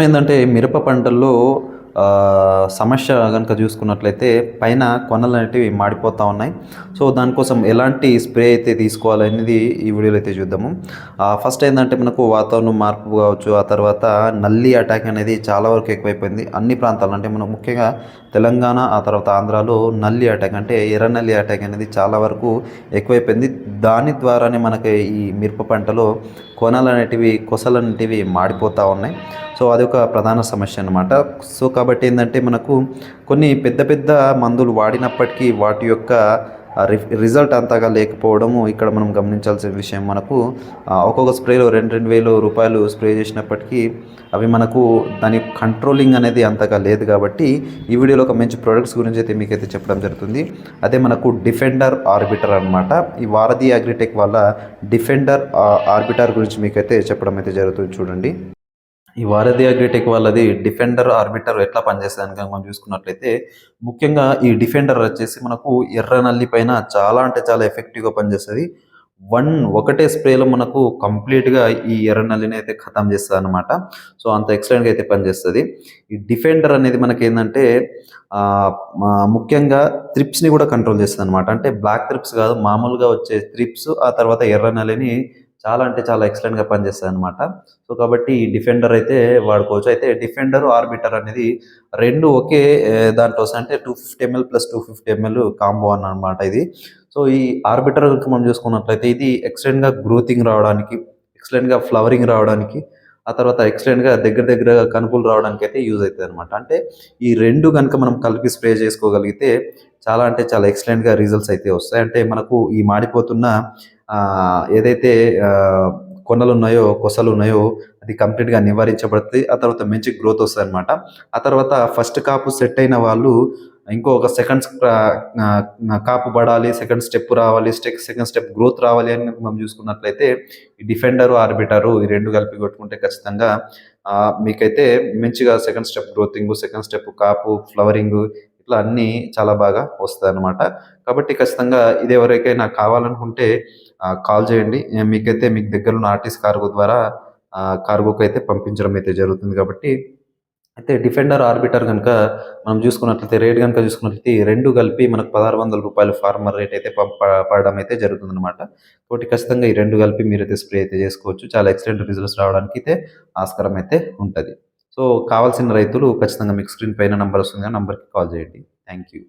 ఏంటంటే మిరప పంటల్లో సమస్య కనుక చూసుకున్నట్లయితే పైన కొనలు అనేటివి మాడిపోతూ ఉన్నాయి. సో దానికోసం ఎలాంటి స్ప్రే అయితే తీసుకోవాలనేది ఈ వీడియోలో అయితే చూద్దాము. ఫస్ట్ ఏంటంటే మనకు వాతావరణం మార్పు కావచ్చు ఆ తర్వాత నల్లి అటాక్ అనేది చాలా వరకు ఎక్కువైపోయింది. అన్ని ప్రాంతాలు అంటే మనం ముఖ్యంగా తెలంగాణ ఆ తర్వాత ఆంధ్రాలో నల్లి అటాక్ అంటే ఎర్ర నల్లి అటాక్ అనేది చాలా వరకు ఎక్కువైపోయింది. దాని ద్వారానే మనకి ఈ మిరప పంటలో కొనలు అనేటివి కొసలు అనేటివి మాడిపోతూ ఉన్నాయి. సో అది ఒక ప్రధాన సమస్య అనమాట సో కాబట్టి ఏంటంటే మనకు కొన్ని పెద్ద పెద్ద మందులు వాడినప్పటికీ వాటి యొక్క రి- రిజల్ట్ అంతగా లేకపోవడము ఇక్కడ మనం గమనించాల్సిన విషయం మనకు ఒక్కొక్క స్ప్రేలో రెండు రెండు వేలు రూపాయలు స్ప్రే చేసినప్పటికీ అవి మనకు దాని కంట్రోలింగ్ అనేది అంతగా లేదు కాబట్టి ఈ వీడియోలో ఒక మంచి ప్రొడక్ట్స్ గురించి అయితే మీకైతే చెప్పడం జరుగుతుంది. అదే మనకు డిఫెండర్ ఆర్బిటర్ అనమాట ఈ వారధి అగ్రిటెక్ వల్ల డిఫెండర్ ఆర్బిటర్ గురించి మీకైతే చెప్పడం అయితే జరుగుతుంది చూడండి. ఈ వారధి అగ్రిటెక్ వాళ్ళది డిఫెండర్ ఆర్బిటర్ ఎట్లా పనిచేస్తుంది కనుక మనం చూసుకున్నట్లయితే ముఖ్యంగా ఈ డిఫెండర్ వచ్చేసి మనకు ఎర్ర నల్లి పైన చాలా అంటే చాలా ఎఫెక్టివ్గా పనిచేస్తుంది. వన్ ఒకటే స్ప్రేలో మనకు కంప్లీట్గా ఈ ఎర్ర నల్లిని అయితే ఖతం చేస్తుంది అనమాట సో అంత ఎక్సలెంట్గా అయితే పనిచేస్తుంది. ఈ డిఫెండర్ అనేది మనకి ఏంటంటే ముఖ్యంగా త్రిప్స్ని కూడా కంట్రోల్ చేస్తుంది అనమాట అంటే బ్లాక్ త్రిప్స్ కాదు మామూలుగా వచ్చే త్రిప్స్ ఆ తర్వాత ఎర్ర నల్లిని చాలా అంటే చాలా ఎక్సలెంట్గా పనిచేస్తుంది అనమాట సో కాబట్టి డిఫెండర్ అయితే వాడుకోవచ్చు. అయితే డిఫెండర్ ఆర్బిటర్ అనేది రెండు ఒకే దాంట్లో వస్తాయి. అంటే two fifty ML plus two fifty ML combo అన్నమాట ఇది. సో ఈ ఆర్బిటర్ మనం చూసుకున్నట్లయితే ఇది ఎక్సలెంట్గా గ్రోతింగ్ రావడానికి ఎక్సలెంట్గా ఫ్లవరింగ్ రావడానికి ఆ తర్వాత ఎక్సలెంట్గా దగ్గర దగ్గర కనుపులు రావడానికి అయితే యూజ్ అవుతుంది అనమాట అంటే ఈ రెండు కనుక మనం కలిపి స్ప్రే చేసుకోగలిగితే చాలా అంటే చాలా ఎక్సలెంట్గా రిజల్ట్స్ అయితే వస్తాయి. అంటే మనకు ఈ మాడిపోతున్న ఏదైతే కొనలు ఉన్నాయో కొసలు ఉన్నాయో అది కంప్లీట్గా నివారించబడుతుంది ఆ తర్వాత మంచి గ్రోత్ వస్తుంది అనమాట ఆ తర్వాత ఫస్ట్ కాపు సెట్ అయిన వాళ్ళు ఇంకో ఒక సెకండ్ కాపు పడాలి సెకండ్ స్టెప్ రావాలి స్టెక్ సెకండ్ స్టెప్ గ్రోత్ రావాలి అని మనం చూసుకున్నట్లయితే ఈ డిఫెండరు ఆర్బిటరు ఈ రెండు కలిపి కొట్టుకుంటే ఖచ్చితంగా మీకైతే మంచిగా second step growthing second step కాపు ఫ్లవరింగ్ ఇట్లా అన్నీ చాలా బాగా వస్తాయి అనమాట కాబట్టి ఖచ్చితంగా ఇది ఎవరికైనా కావాలనుకుంటే కాల్ చేయండి. మీకైతే మీకు దగ్గర ఉన్న ఆర్టిస్ట్ కార్గో ద్వారా కార్గోకి అయితే పంపించడం అయితే జరుగుతుంది కాబట్టి అయితే డిఫెండర్ ఆర్బిటర్ కనుక మనం చూసుకున్నట్లయితే రేట్ కనుక చూసుకున్నట్లయితే రెండు కలిపి మనకు పదహారు వందల రూపాయలు ఫార్మర్ రేట్ అయితే పంప పడడం అయితే జరుగుతుంది అనమాట కాబట్టి ఖచ్చితంగా ఈ రెండు కలిపి మీరైతే స్ప్రే అయితే చేసుకోవచ్చు. చాలా ఎక్సలెంట్ రిజల్ట్స్ రావడానికి అయితే ఆస్కారం అయితే ఉంటుంది. సో కావాల్సిన రైతులు ఖచ్చితంగా మీకు స్క్రీన్ పైన నంబర్ వస్తుంది ఆ నంబర్కి కాల్ చేయండి. Thank you